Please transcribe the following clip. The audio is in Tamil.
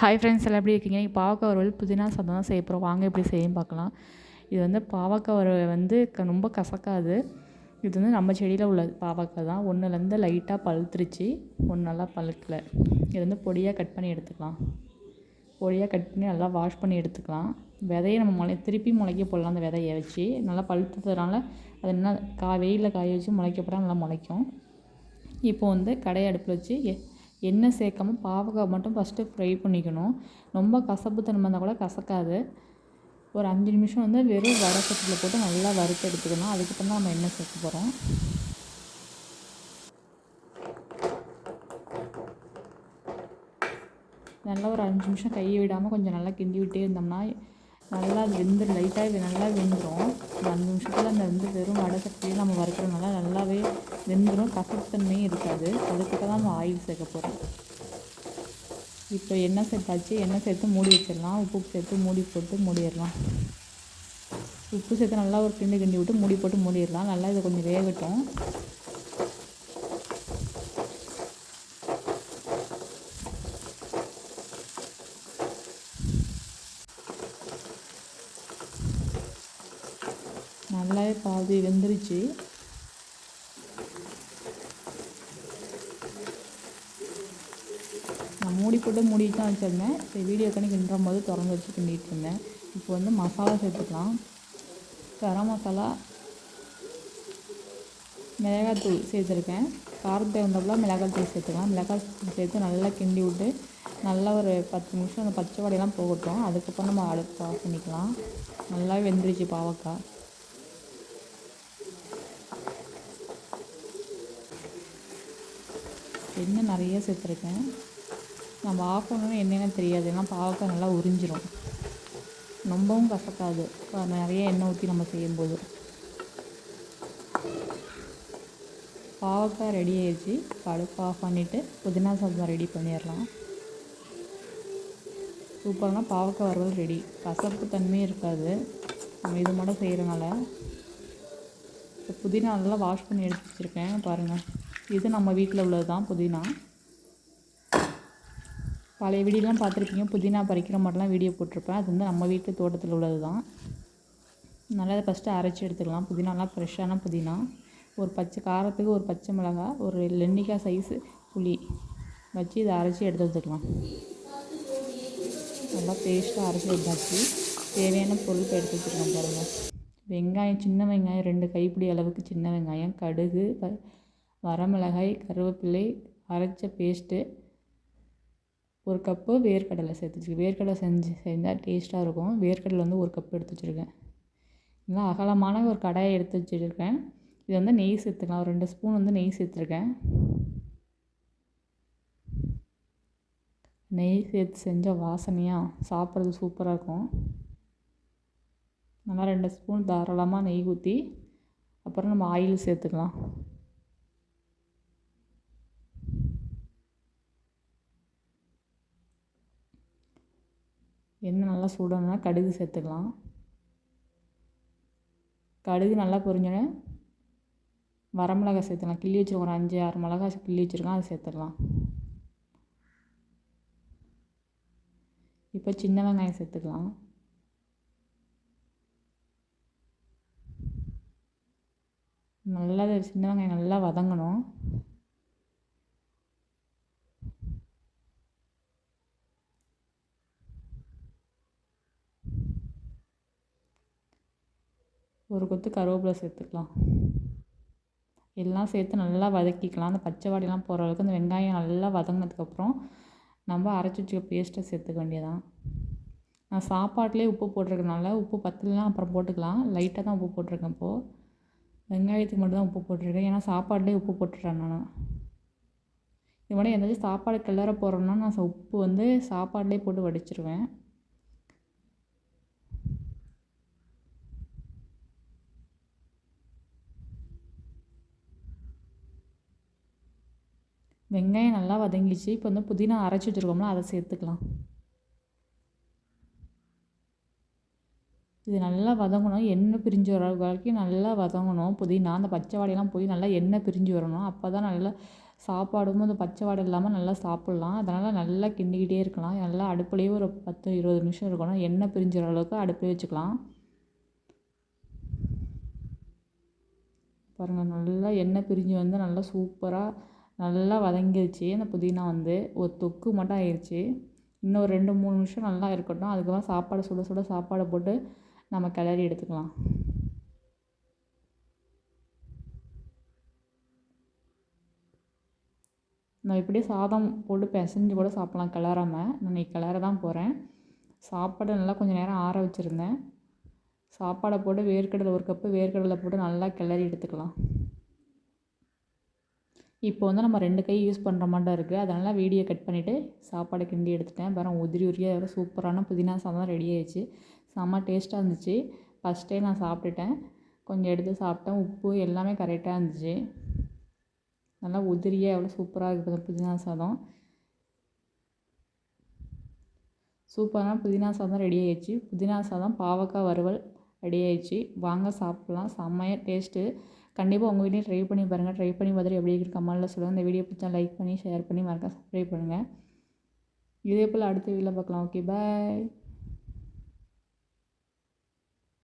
ஹாய் ஃப்ரெண்ட்ஸ் எல்லாம் எப்படி இருக்கீங்க? நீங்கள் பாவக்காய் வறுவல் புதினா சாதம் தான் செய்ய போகிறோம் வாங்க எப்படி செய்யும் பார்க்கலாம். இது வந்து பாவக்காய் வறுவல் வந்து க ரொம்ப கசக்காது. இது வந்து நம்ம செடியில் உள்ளது பாவக்காய் தான். ஒன்றுலேருந்து லைட்டாக பழுத்துருச்சு. ஒன்று நல்லா பழுக்கல. இது வந்து பொடியாக கட் பண்ணி எடுத்துக்கலாம். பொடியாக கட் பண்ணி நல்லா வாஷ் பண்ணி எடுத்துக்கலாம். விதையை நம்ம முளை திருப்பி முளைக்க போடலாம் அந்த விதைய வச்சு. நல்லா பழுத்ததுனால அது என்ன கா வெயிலில் காய வச்சு முளைக்க போட்டால் நல்லா முளைக்கும். இப்போ வந்து கடையை அடுப்பில் வச்சு எ எண்ணெய் சேர்க்காம பாவக்காய் மட்டும் ஃபஸ்ட்டு ஃப்ரை பண்ணிக்கணும். ரொம்ப கசப்பு தன்மை இருந்தால் கூட கசக்காது. ஒரு அஞ்சு நிமிஷம் வந்து வெறும் வடை சட்டியில் போட்டு நல்லா வறுத்து எடுத்துக்கணும். அதுக்கப்புறம் தான் நம்ம எண்ணெய் சேர்க்க போகிறோம் நல்லா ஒரு அஞ்சு நிமிஷம் கையை விடாமல் கொஞ்சம் நல்லா கிண்டி விட்டே இருந்தோம்னா நல்லா வெந்து லைட்டாக நல்லா வெந்துடும் ஒரு அஞ்சு நிமிஷத்தில் அந்த வந்து வெறும் வடை சட்டியில் நம்ம வறுக்கிறதுனால நல்லாவே வெந்துடும் கசப்புத்தன்மையும் இருக்காது. அதுக்கிட்ட தான் நம்ம ஆயில் சேர்க்க போகிறோம் இப்போ எண்ணெய் சேர்த்தாச்சு. எண்ணெய் சேர்த்து மூடி வச்சிடலாம். உப்பு சேர்த்து மூடி போட்டு மூடிடலாம். உப்பு சேர்த்து நல்லா ஒரு கிண்டு கிண்டி விட்டு மூடி போட்டு மூடிடலாம். நல்லா இதை கொஞ்சம் வேகட்டும். வெங்காய பாதி வெந்துருச்சு. நான் மூடி போட்டு மூடிட்டு தான் வச்சுருந்தேன். சரி வீடியோ கணக்கு கிண்டுறும் போது திறந்து வச்சு கிண்டிகிட்டு இருந்தேன். இப்போ வந்து மசாலா சேர்த்துக்கலாம். கரம் மசாலா மிளகாத்தூள் சேர்த்துருக்கேன். காரத்துக்கு தகுந்தப்பல மிளகாத்தூள் சேர்த்துக்கலாம். மிளகாத்தூள் சேர்த்து நல்லா கிண்டி விட்டு நல்லா ஒரு பத்து நிமிஷம் அந்த பச்சை வடையெல்லாம் போகட்டும். அதுக்கப்புறம் நம்ம அடுப்பு ஆஃப் பண்ணிக்கலாம். நல்லா வெந்துருச்சு பாவக்காய். எண்ணெய் நிறைய சேர்த்துருக்கேன். நம்ம ஆஃப் பண்ணணும் என்னென்னு தெரியாது. ஏன்னா பாவக்காய் நல்லா உறிஞ்சிரும். ரொம்பவும் கசக்காது. நிறைய எண்ணெய் ஊற்றி நம்ம செய்யும்போது. பாவக்காய் ரெடி ஆயிடுச்சு. கடுப்பு ஆஃப் பண்ணிவிட்டு புதினா சாதம் ரெடி பண்ணிடலாம். சூப்பரான பாவக்காய் வறுவல் ரெடி கசப்பு தன்மையும் இருக்காது. நம்ம இது மட்டும் செய்கிறனால இப்போ புதினா நல்லா வாஷ் பண்ணி எடுத்து வச்சுருக்கேன். பாருங்கள் இது நம்ம வீட்டில் உள்ளது தான் புதினா. பழைய வீடியோலாம் பார்த்துருப்பீங்க புதினா பறிக்கிற மாதிரிலாம் வீடியோ போட்டிருப்பேன். அது வந்து நம்ம வீட்டு தோட்டத்தில் உள்ளது தான் நல்லா அதை ஃபஸ்ட்டு அரைச்சி எடுத்துக்கலாம். புதினாலாம் ஃப்ரெஷ்ஷான புதினா. ஒரு பச்சை காரத்துக்கு ஒரு பச்சை மிளகாய் ஒரு நெல்லிக்காய் சைஸு புளி வச்சு இதை அரைச்சி எடுத்து வச்சுக்கலாம். நல்லா பேஸ்ட்டாக அரைச்சி எடுத்தாச்சு. தேவையான பொருள் எடுத்து வச்சுக்கலாம் பாருங்கள் வெங்காயம் சின்ன வெங்காயம் ரெண்டு கைப்பிடி அளவுக்கு சின்ன வெங்காயம் கடுகு வரமிளகாய் கருவேப்பிலை அரைச்ச பேஸ்ட்டு ஒரு கப்பு வேர்க்கடலை சேர்த்து வச்சுருக்கேன். வேர்க்கடலை செஞ்சு செஞ்சால் டேஸ்ட்டாக இருக்கும். வேர்க்கடலை வந்து ஒரு கப்பு எடுத்து வச்சுருக்கேன். நல்லா அகலமான ஒரு கடாயை எடுத்து வச்சுருக்கேன். இது வந்து நெய் சேர்த்துக்கலாம். ஒரு ரெண்டு ஸ்பூன் வந்து நெய் சேர்த்துருக்கேன். நெய் சேர்த்து செஞ்ச வாசனையாக சாப்பிட்றது சூப்பராக இருக்கும். நல்லா ரெண்டு ஸ்பூன் தாராளமாக நெய் ஊற்றி அப்புறம் நம்ம ஆயில் சேர்த்துக்கலாம். எண்ணெய் நல்லா சூடானா கடுகு சேர்த்துக்கலாம். கடுகு நல்லா பொரிஞ்சோடனே வரமிளகா சேர்த்துக்கலாம். கிள்ளி வச்சுருக்கோம் ஒரு அஞ்சு ஆறு மிளகா கிள்ளி வச்சுருக்கோம் அதை சேர்த்துக்கலாம். இப்போ சின்ன வெங்காயம் சேர்த்துக்கலாம். நல்லா சின்ன வெங்காயம் நல்லா வதங்கணும். ஒரு கொத்து கருவேப்பிலை சேர்த்துக்கலாம். எல்லாம் சேர்த்து நல்லா வதக்கிக்கலாம். அந்த பச்சை வாடிலாம் போகிற அளவுக்கு அந்த வெங்காயம் நல்லா வதங்கினதுக்கப்புறம் நம்ம அரைச்சி வச்சுக்க பேஸ்ட்டை சேர்த்துக்க வேண்டியதான் நான் சாப்பாட்டிலே உப்பு போட்டிருக்கனால உப்பு பத்துலாம் அப்புறம் போட்டுக்கலாம். லைட்டாக தான் உப்பு போட்டிருக்கேன் இப்போது வெங்காயத்துக்கு மட்டும் தான் உப்பு போட்டிருக்கேன். ஏன்னா சாப்பாட்லேயே உப்பு போட்டுறேன் நான். இது மாதிரி எந்தாச்சும் சாப்பாடு கிளற போகிறோம்னா நான் உப்பு வந்து சாப்பாட்டிலே போட்டு வடிச்சிருவேன். வெங்காயம் நல்லா வதங்கிச்சு இப்போ வந்து புதினா அரைச்சி வச்சுருக்கோம்ல அதை சேர்த்துக்கலாம். இது நல்லா வதங்கணும். எண்ணெய் பிரிஞ்சு வர வரைக்கும் நல்லா வதங்கணும். புதினா அந்த பச்சை வாடையெல்லாம் போய் நல்லா எண்ணெய் பிரிஞ்சு வரணும். அப்போ தான் நல்லா சாப்பாடும் அந்த பச்சை வாடை இல்லாமல் நல்லா சாப்பிட்லாம். அதனால் நல்லா கிண்டிக்கிட்டே இருக்கலாம். நல்லா அடுப்புலேயே ஒரு பத்து இருபது நிமிஷம் இருக்கணும். எண்ணெய் பிரிஞ்சுற அளவுக்கு அடுப்புலேயே வச்சுக்கலாம். பாருங்கள் நல்லா எண்ணெய் பிரிஞ்சு வந்து நல்லா சூப்பராக நல்லா வதங்கிருச்சு. அந்த புதினா வந்து ஒரு தொக்கு மட்டும் ஆயிடுச்சு இன்னும் ஒரு ரெண்டு மூணு நிமிஷம் நல்லா இருக்கட்டும். அதுக்கப்புறம் சாப்பாடு சுட சுட சாப்பாடை போட்டு நம்ம கிளறி எடுத்துக்கலாம். நான் இப்படியே சாதம் போட்டு பிசைஞ்சு கூட சாப்பிட்லாம் கிளறாமல் நான் இன்னைக்கு கிளற தான் போகிறேன் சாப்பாடு நல்லா கொஞ்சம் நேரம் ஆற வச்சுருந்தேன். சாப்பாடை போட்டு வேர்க்கடலை ஒரு கப்பு வேர்க்கடலை போட்டு நல்லா கிளறி எடுத்துக்கலாம். இப்போ வந்து நம்ம ரெண்டு கை யூஸ் பண்ணுற மாதிரி இருக்குது அதனால் வீடியோ கட் பண்ணிவிட்டு சாப்பாடை கிண்டி எடுத்துட்டேன். பாருங்க உதிரி உரியாக எவ்வளோ சூப்பரான புதினா சாதம் ரெடி ஆயிடுச்சு. செம்ம டேஸ்ட்டாக இருந்துச்சு. ஃபஸ்ட்டே நான் சாப்பிட்டுட்டேன். கொஞ்சம் எடுத்து சாப்பிட்டேன். உப்பு எல்லாமே கரெக்டாக இருந்துச்சு. நல்லா உதிரியாக எவ்வளோ சூப்பராக இருக்குது புதினா சாதம். சூப்பரான புதினா சாதம் ரெடி ஆயிடுச்சு. புதினா சாதம் பாவக்காய் வறுவல் ரெடி ஆயிடுச்சு. வாங்க சாப்பிட்லாம். செம்மையாக டேஸ்ட்டு கண்டிப்பாக உங்கள் வீட்லேயும் ட்ரை பண்ணி பாருங்கள் ட்ரை பண்ணி பார்த்துட்டு எப்படி இருக்குது கமெண்ட்டில் சொல்லுங்கள் இந்த வீடியோ பிடிச்சா லைக் பண்ணி ஷேர் பண்ணி மறக்க சப்ஸ்கிரைப் பண்ணுங்கள் இதே போல் அடுத்த வீடியோவில் பார்க்கலாம். Okay bye